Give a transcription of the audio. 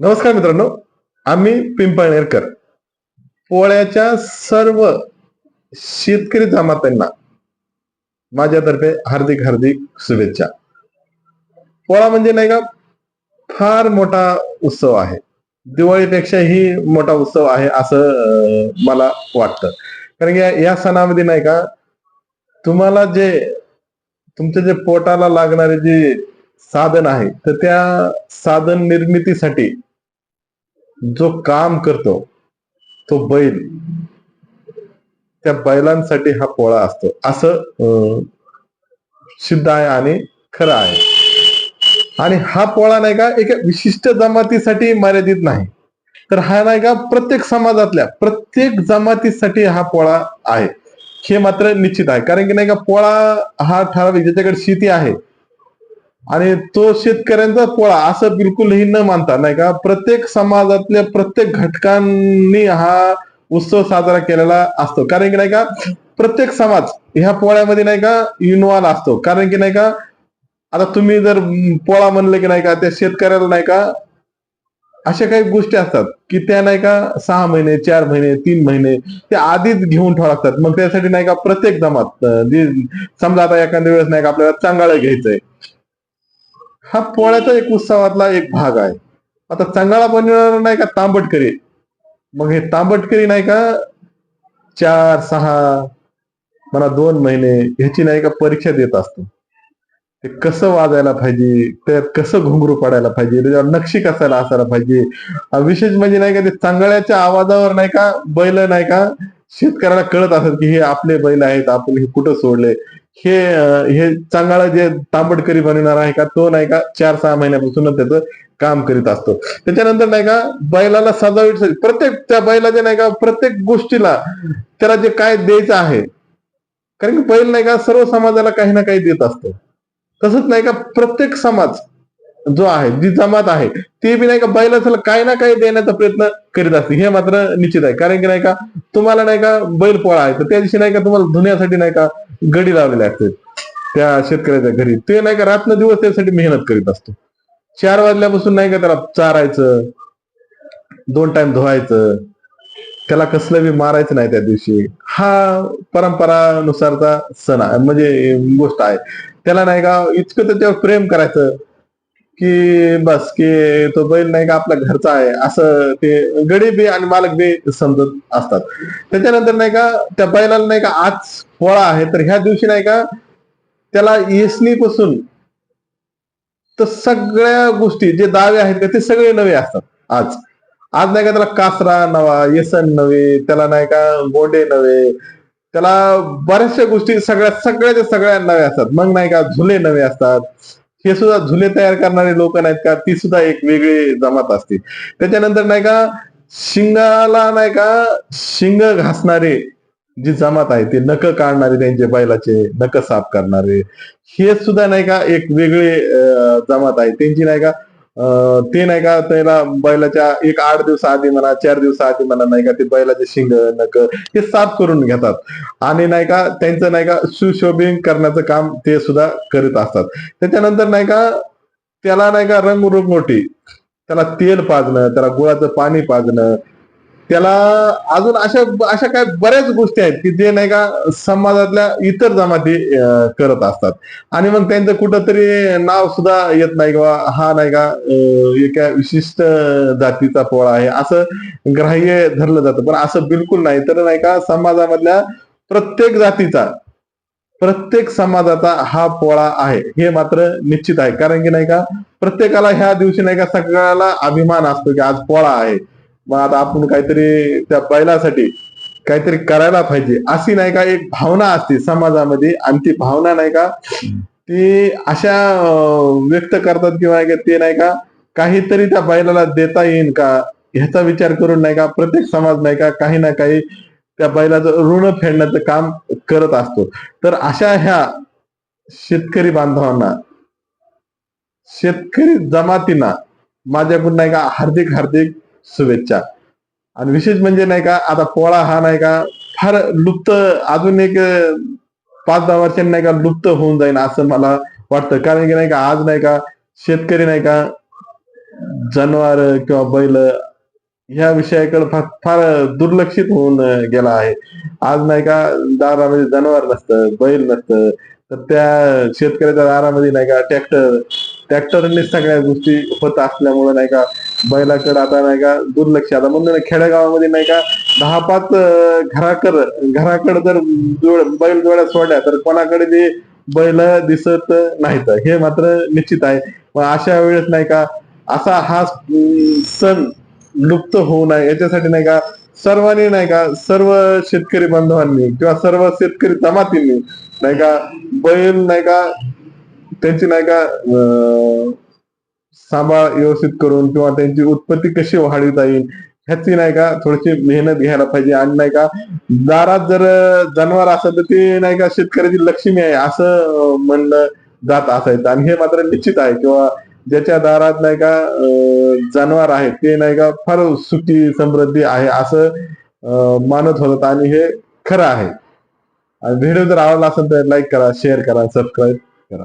नमस्कार मित्रांनो आम्ही पिंपळनेरकर. पोळ्याच्या सर्व शेतकरी जमात्यांना माझ्यातर्फे हार्दिक हार्दिक शुभेच्छा. पोळा म्हणजे नाही का फार मोठा उत्सव आहे. दिवाळीपेक्षाही मोठा उत्सव आहे असं मला वाटतं. कारण की या सणामध्ये नाही का तुम्हाला जे तुमच्या जे पोटाला लागणारे जे साधन आहे तर त्या साधन निर्मितीसाठी जो काम करतो तो बैल. त्या बैलांसाठी हा पोळा असतो. असं सिद्ध आहे आणि खरं आहे. आणि हा पोळा नाही का एका विशिष्ट जमातीसाठी मर्यादित नाही. तर हा नाही का प्रत्येक समाजातल्या प्रत्येक जमातीसाठी हा पोळा आहे. हे मात्र निश्चित आहे. कारण की नाही का पोळा हा ठराविक ज्याच्याकडे शेती आहे आणि तो शेतकऱ्यांचा पोळा असं बिलकुलही न मानता नाही का प्रत्येक समाजातल्या प्रत्येक घटकांनी हा उत्सव साजरा केलेला असतो. कारण की नाही का प्रत्येक समाज ह्या पोळ्यामध्ये नाही का इन्व्हॉल्व असतो. कारण की नाही का आता तुम्ही जर पोळा म्हणलं की नाही का त्या शेतकऱ्याला नाही का अशा काही गोष्टी असतात की त्या नाही का सहा महिने चार महिने तीन महिने ते आधीच घेऊन ठेवा लागतात. मग त्यासाठी नाही का प्रत्येक जमात जे समजा आता एखाद्या वेळेस नाही का आपल्याला चांगाळं घ्यायचंय हा पोळ्याचा एक उत्सवातला एक भाग आहे. आता चांगाळा बनवणार नाही का तांबटकरी? मग हे तांबटकरी नाही का चार सहा मला दोन महिने ह्याची नाही का परीक्षा देत असतो. ते कसं वाजायला पाहिजे? त्यात कसं घुंगरू पडायला पाहिजे? त्याच्यावर नक्षी कसायला असायला पाहिजे? विशेष म्हणजे नाही का ते चांगळ्याच्या आवाजावर नाही का बैल नाही का शेतकऱ्याला कळत असत की हे आपले बैल आहेत आपण हे कुठं सोडले? हे हे चांगला जे तांबडकरी बनवणार आहे का तो नाही का चार सहा महिन्यापासूनच त्याचं काम करीत असतो. त्याच्यानंतर नाही का बैलाला सजावट प्रत्येक त्या बैलाचे नाही का प्रत्येक गोष्टीला त्याला जे काय द्यायचं आहे कारण की बैल नाही का सर्व समाजाला काही ना काही देत असतो. तसंच नाही का प्रत्येक समाज जो आहे जी जमात आहे ते बी नाही का बैलाचा काही ना काही देण्याचा प्रयत्न करीत असते. हे मात्र निश्चित आहे. कारण की नाही का तुम्हाला नाही का बैल पोळा आहे तर त्या दिवशी नाही का तुम्हाला धुण्यासाठी नाही का गडी लावलेले असते त्या शेतकऱ्याच्या घरी. ते नाही का रात्र दिवस त्यासाठी मेहनत करीत असतो. चार वाजल्यापासून नाही का त्याला चारायचं दोन टाइम धुवायचं त्याला कसलं बी मारायचं नाही त्या दिवशी. हा परंपरानुसारचा सण आहे. म्हणजे गोष्ट आहे. त्याला नाही का इतकं त्याच्यावर प्रेम करायचं. की बस की तो बैल नाही का आपल्या घरचा आहे. असं ते गडी बी आणि मालक बी समजत असतात. त्याच्यानंतर नाही का त्या बैलाला नाही का आज पोळा आहे तर ह्या दिवशी नाही का त्याला येसणीपासून तर सगळ्या गोष्टी जे दावे आहेत का ते सगळे नवे असतात आज. आज नाही का त्याला कासरा नवा येसन नवे त्याला नाही का गोंडे नवे त्याला बऱ्याचशा गोष्टी सगळ्या सगळ्याच्या सगळ्या नव्या असतात. मग नाही का झुले नवे असतात. हे सुद्धा झुले तयार करणारे लोक नाहीत का? ती सुद्धा एक वेगळी जमात असते. त्याच्यानंतर नाही का शिंगाला नाही का शिंग घासणारे जी जमात आहे ते नख काढणारे त्यांचे बैलाचे नख साफ करणारे हे सुद्धा नाही का एक वेगळे जमात आहे. त्यांची नाही का ते नाही का त्याला बैलाच्या एक आठ दिवस आधी म्हणा चार दिवस आधी म्हणा नाही का ते बैलाचे शिंग नख हे साफ करून घेतात. आणि नाही का त्यांचं नाही का सुशोभिंग करण्याचं काम ते सुद्धा करीत असतात. त्याच्यानंतर नाही का त्याला नाही का रंगरंगोटी त्याला तेल पाजणं त्याला गुळाचं पाणी पाजणं त्याला अजून अशा अशा काय बऱ्याच गोष्टी आहेत की जे नाही का समाजातल्या इतर जमाती करत असतात. आणि मग त्यांचं कुठंतरी नाव सुद्धा येत नाही किंवा हा नाही का एका विशिष्ट जातीचा पोळा आहे असं ग्राह्य धरलं जातं. पण असं बिलकुल नाही. तर नाही का समाजामधल्या प्रत्येक जातीचा प्रत्येक समाजाचा हा पोळा आहे. हे मात्र निश्चित आहे. कारण की नाही का प्रत्येकाला ह्या दिवशी नाही का सगळ्याला अभिमान असतो की आज पोळा आहे. मग आता आपण काहीतरी त्या बैलासाठी काहीतरी करायला पाहिजे. अशी नाही का एक भावना असते समाजामध्ये आणि ती भावना नाही का ती अशा व्यक्त करतात किंवा ते नाही का काहीतरी त्या बैलाला देता येईल का? ह्याचा विचार करून नाही का प्रत्येक समाज नाही का काही ना काही त्या बैलाचं ऋण फेडण्याचं काम करत असतो. तर अशा ह्या शेतकरी बांधवांना शेतकरी जमातींना माझ्याकडून नाही का हार्दिक हार्दिक शुभेच्छा. आणि विशेष म्हणजे नाही का आता पोळा हा नाही का फार लुप्त अजून एक पाच दहा वर्षांनी नाही का लुप्त होऊन जाईल असं मला वाटतं. कारण की नाही का आज नाही का शेतकरी नाही का जनावर किंवा बैल ह्या विषयाकडे फार फार दुर्लक्षित होऊन गेला आहे. आज नाही का दारामध्ये जनावर नसतं बैल नसतं तर त्या शेतकऱ्याच्या दारामध्ये नाही का ट्रॅक्टर ट्रॅक्टरने सगळ्या गोष्टी होत असल्यामुळे नाही का बैलाकडे आता नाही का दुर्लक्ष आता म्हणून खेडेगावामध्ये नाही का दहा पाच घराकर घराकडं घराकडे जर जोड बैल जोड्या सोडल्या तर कोणाकडे ते बैल दिसत नाहीत. हे मात्र निश्चित आहे. पण अशा वेळेस नाही का असा हा सण लुप्त होऊ नये. याच्यासाठी नाही का सर्वांनी नाही का सर्व शेतकरी बांधवांनी किंवा सर्व शेतकरी जमातींनी नाही का बैल नाही का त्यांची नाही का अं, सांभाळ व्यवस्थित करून किंवा त्यांची उत्पत्ती कशी वाढवता येईल ह्याची नाही का थोडीशी मेहनत घ्यायला पाहिजे. आणि नाही का दारात जर जनावर असेल तर ते नाही का शेतकऱ्याची लक्ष्मी आहे असं म्हणलं जात असायचं. आणि हे मात्र निश्चित आहे किंवा ज्याच्या दारात नाही का जनावर आहे ते नाही का फार सुखी समृद्धी आहे असं मानत होतात. आणि हे खरं आहे. आणि व्हिडिओ जर आवडला असेल तर लाईक करा शेअर करा सबस्क्राईब करा.